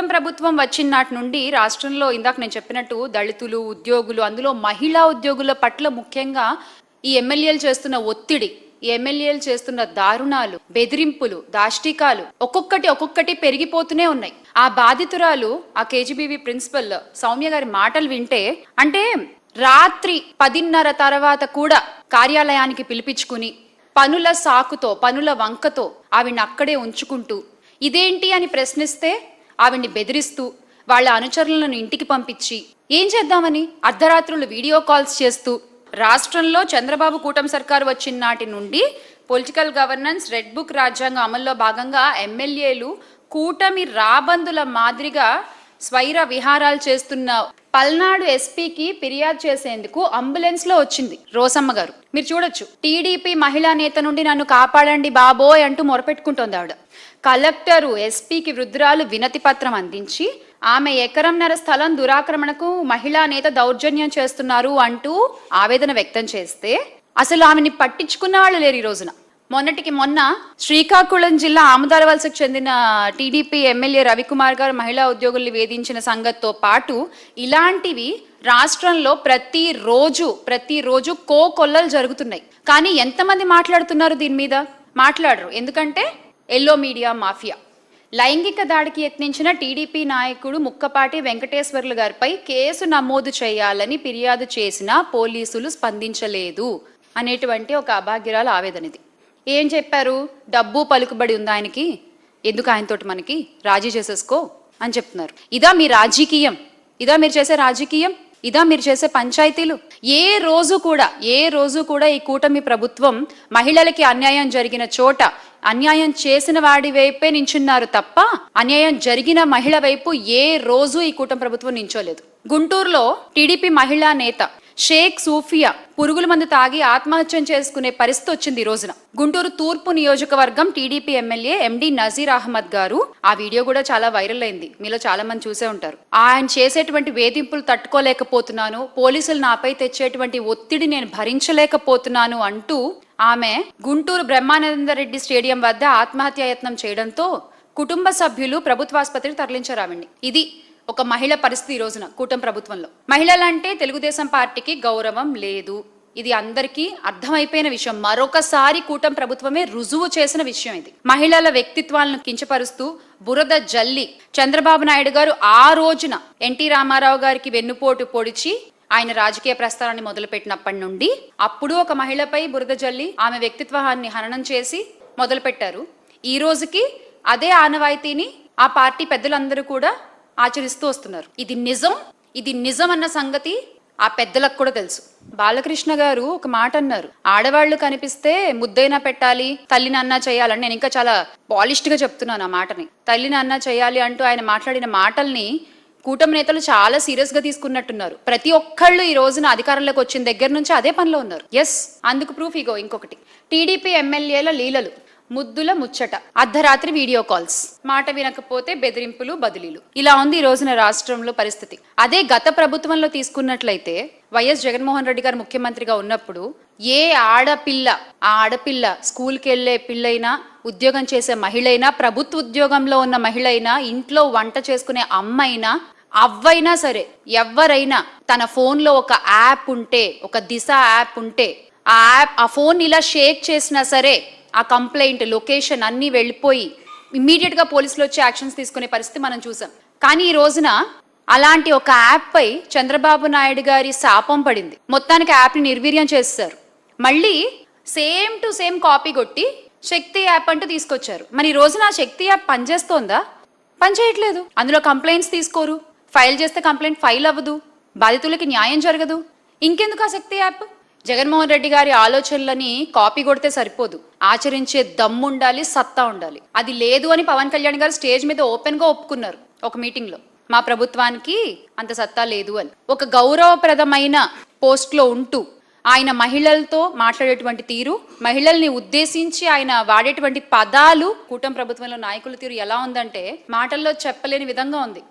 ప్రభుత్వం వచ్చిన నాటి నుండి రాష్ట్రంలో ఇందాక నేను చెప్పినట్టు దళితులు ఉద్యోగులు అందులో మహిళా ఉద్యోగుల పట్ల ముఖ్యంగా ఈ ఎమ్మెల్యేలు చేస్తున్న ఒత్తిడి ఈ ఎమ్మెల్యేలు చేస్తున్న దారుణాలు బెదిరింపులు దాష్టికాలు ఒక్కొక్కటి ఒక్కొక్కటి పెరిగిపోతూనే ఉన్నాయి. ఆ బాధితురాలు ఆ కేజీబీవీ ప్రిన్సిపల్ సౌమ్య గారి మాటలు వింటే అంటే రాత్రి పదిన్నర తర్వాత కూడా కార్యాలయానికి పిలిపించుకుని పనుల సాకుతో పనుల వంకతో ఆవిడ అక్కడే ఉంచుకుంటూ ఇదేంటి అని ప్రశ్నిస్తే ఆవిడ్ని బెదిరిస్తూ వాళ్ళ అనుచరులను ఇంటికి పంపించి ఏం చేద్దామని? అర్ధరాత్రులు వీడియో కాల్స్ చేస్తూ రాష్ట్రంలో చంద్రబాబు కూటమి సర్కారు వచ్చిన నాటి నుండి పొలిటికల్ గవర్నెన్స్ రెడ్ బుక్ రాజ్యాంగం అమల్లో భాగంగా ఎమ్మెల్యేలు కూటమి రాబందుల మాదిరిగా స్వైర విహారాలు చేస్తున్న పల్నాడు ఎస్పీకి ఫిర్యాదు చేసేందుకు అంబులెన్స్లో వచ్చింది రోసమ్మ గారు. మీరు చూడొచ్చు టీడీపీ మహిళా నేత నుండి నన్ను కాపాడండి బాబోయ్ అంటూ మొరపెట్టుకుంటోంది ఆవిడ. కలెక్టరు ఎస్పీకి వృద్ధురాలు వినతి పత్రం అందించి ఆమె ఎకరంన్నర స్థలం దురాక్రమణకు మహిళా నేత దౌర్జన్యం చేస్తున్నారు అంటూ ఆవేదన వ్యక్తం చేస్తే అసలు ఆమెని పట్టించుకున్న వాళ్ళు లేరు ఈ రోజున. మొన్నటికి మొన్న శ్రీకాకుళం జిల్లా ఆముదాల వలసకు చెందిన టీడీపీ ఎమ్మెల్యే రవికుమార్ గారు మహిళా ఉద్యోగుల్ని వేధించిన సంగతితో పాటు ఇలాంటివి రాష్ట్రంలో ప్రతిరోజు ప్రతిరోజు కో కొల్లలు జరుగుతున్నాయి. కానీ ఎంతమంది మాట్లాడుతున్నారు దీని మీద? మాట్లాడరు. ఎందుకంటే ఎల్లో మీడియా మాఫియా. లైంగిక దాడికి యత్నించిన టీడీపీ నాయకుడు ముక్కపాటి వెంకటేశ్వర్లు గారిపై కేసు నమోదు చేయాలని ఫిర్యాదు చేసినా పోలీసులు స్పందించలేదు అనేటువంటి ఒక అభాగ్యరాల ఆవేదన ఇది. ఏం చెప్పారు? డబ్బు పలుకుబడి ఉంది ఆయనకి? ఎందుకు ఆయనతోటి మనకి రాజీ చేసేసుకో అని చెప్తున్నారు. ఇదా మీ రాజకీయం. ఇదా మీరు చేసే రాజకీయం? ఇదా మీరు చేసే పంచాయతీలు? ఏ రోజు కూడా ఏ రోజు కూడా ఈ కూటమి ప్రభుత్వం మహిళలకి అన్యాయం జరిగిన చోట అన్యాయం చేసిన వాడి వైపే నించున్నారు తప్ప అన్యాయం జరిగిన మహిళ వైపు ఏ రోజు ఈ కూటమి ప్రభుత్వం నించోలేదు. గుంటూరులో టీడీపీ మహిళా నేత షేక్ సూఫియా పురుగుల మందు తాగి ఆత్మహత్యం చేసుకునే పరిస్థితి వచ్చింది ఈ రోజున. గుంటూరు తూర్పు నియోజకవర్గం TDP MLA MD Nazeer Ahmed garu ఆ వీడియో కూడా చాలా వైరల్ అయింది. మీలో చాలా మంది చూసే ఉంటారు. ఆయన చేసేటువంటి వేధింపులు తట్టుకోలేకపోతున్నాను పోలీసులు నాపై తెచ్చేటువంటి ఒత్తిడి నేను భరించలేకపోతున్నాను అంటూ ఆమె గుంటూరు బ్రహ్మానంద రెడ్డి స్టేడియం వద్ద ఆత్మహత్య యత్నం చేయడంతో కుటుంబ సభ్యులు ప్రభుత్వాసుపత్రికి తరలించారు ఆవిడ్ని. ఇది ఒక మహిళ పరిస్థితి ఈ రోజున కూటమి ప్రభుత్వంలో. మహిళలంటే తెలుగుదేశం పార్టీకి గౌరవం లేదు. ఇది అందరికీ అర్థమైపోయిన విషయం. మరొకసారి కూటమి ప్రభుత్వమే రుజువు చేసిన విషయం ఇది. మహిళల వ్యక్తిత్వాలను కించపరుస్తూ బురద జల్లి చంద్రబాబు నాయుడు గారు ఆ రోజున ఎన్టీ రామారావు గారికి వెన్నుపోటు పొడిచి ఆయన రాజకీయ ప్రస్థానాన్ని మొదలుపెట్టినప్పటి నుండి అప్పుడు ఒక మహిళపై బురద జల్లి ఆమె వ్యక్తిత్వాన్ని హననం చేసి మొదలుపెట్టారు. ఈ రోజుకి అదే ఆనవాయితీని ఆ పార్టీ పెద్దలందరూ కూడా ఆచరిస్తూ వస్తున్నారు. ఇది నిజం ఇది నిజం అన్న సంగతి ఆ పెద్దలకు కూడా తెలుసు. బాలకృష్ణ గారు ఒక మాట అన్నారు. ఆడవాళ్ళు కనిపిస్తే ముద్దైనా పెట్టాలి తల్లిని అన్నా చేయాలని నేను ఇంకా చాలా పాలిష్డ్గా చెప్తున్నాను ఆ మాటని. తల్లిని అన్నా చేయాలి అంటూ ఆయన మాట్లాడిన మాటల్ని కూటమి నేతలు చాలా సీరియస్గా తీసుకున్నట్టున్నారు. ప్రతి ఒక్కళ్ళు ఈ రోజున అధికారంలోకి వచ్చిన దగ్గర నుంచి అదే పనిలో ఉన్నారు. ఎస్ అందుకు ప్రూఫ్ ఇగో ఇంకొకటి. టీడీపీ ఎమ్మెల్యేల లీలలు. ముద్దుల ముచ్చట. అర్ధరాత్రి వీడియో కాల్స్. మాట వినకపోతే బెదిరింపులు బదిలీలు. ఇలా ఉంది ఈ రోజున రాష్ట్రంలో పరిస్థితి. అదే గత ప్రభుత్వంలో తీసుకున్నట్లయితే వైఎస్ జగన్మోహన్ రెడ్డి గారు ముఖ్యమంత్రిగా ఉన్నప్పుడు ఏ ఆడపిల్ల ఆ ఆడపిల్ల స్కూల్కి వెళ్ళే పిల్లైనా ఉద్యోగం చేసే మహిళైనా ప్రభుత్వ ఉద్యోగంలో ఉన్న మహిళైనా ఇంట్లో వంట చేసుకునే అమ్మైనా అవ్వైనా సరే ఎవరైనా తన ఫోన్లో ఒక యాప్ ఉంటే ఒక దిశ యాప్ ఉంటే ఆ యాప్ ఆ ఫోన్ ఇలా షేక్ చేసినా సరే ఆ కంప్లైంట్ లొకేషన్ అన్నీ వెళ్ళిపోయి ఇమ్మీడియట్గా పోలీసులు వచ్చి యాక్షన్స్ తీసుకునే పరిస్థితి మనం చూసాం. కానీ ఈ రోజున అలాంటి ఒక యాప్ పై చంద్రబాబు నాయుడు గారి శాపం పడింది. మొత్తానికి యాప్ని నిర్వీర్యం చేస్తారు. మళ్ళీ సేమ్ టు సేమ్ కాపీ కొట్టి శక్తి యాప్ అంటూ తీసుకొచ్చారు. మరి ఈ రోజున ఆ శక్తి యాప్ పనిచేస్తోందా? పనిచేయట్లేదు. అందులో కంప్లైంట్స్ తీసుకోరు. ఫైల్ చేస్తే కంప్లైంట్ ఫైల్ అవ్వదు. బాధితులకి న్యాయం జరగదు. ఇంకెందుకు ఆ శక్తి యాప్ జగన్మోహన్ రెడ్డి గారి ఆలోచనలని కాపీ కొడితే సరిపోదు. ఆచరించే దమ్ము ఉండాలి సత్తా ఉండాలి. అది లేదు అని పవన్ కళ్యాణ్ గారు స్టేజ్ మీద ఓపెన్గా ఒప్పుకున్నారు ఒక మీటింగ్లో మా ప్రభుత్వానికి అంత సత్తా లేదు అని. ఒక గౌరవప్రదమైన పోస్ట్లో ఉంటూ ఆయన మహిళలతో మాట్లాడేటువంటి తీరు మహిళల్ని ఉద్దేశించి ఆయన వాడేటువంటి పదాలు కూటమి ప్రభుత్వంలో నాయకుల తీరు ఎలా ఉందంటే మాటల్లో చెప్పలేని విధంగా ఉంది.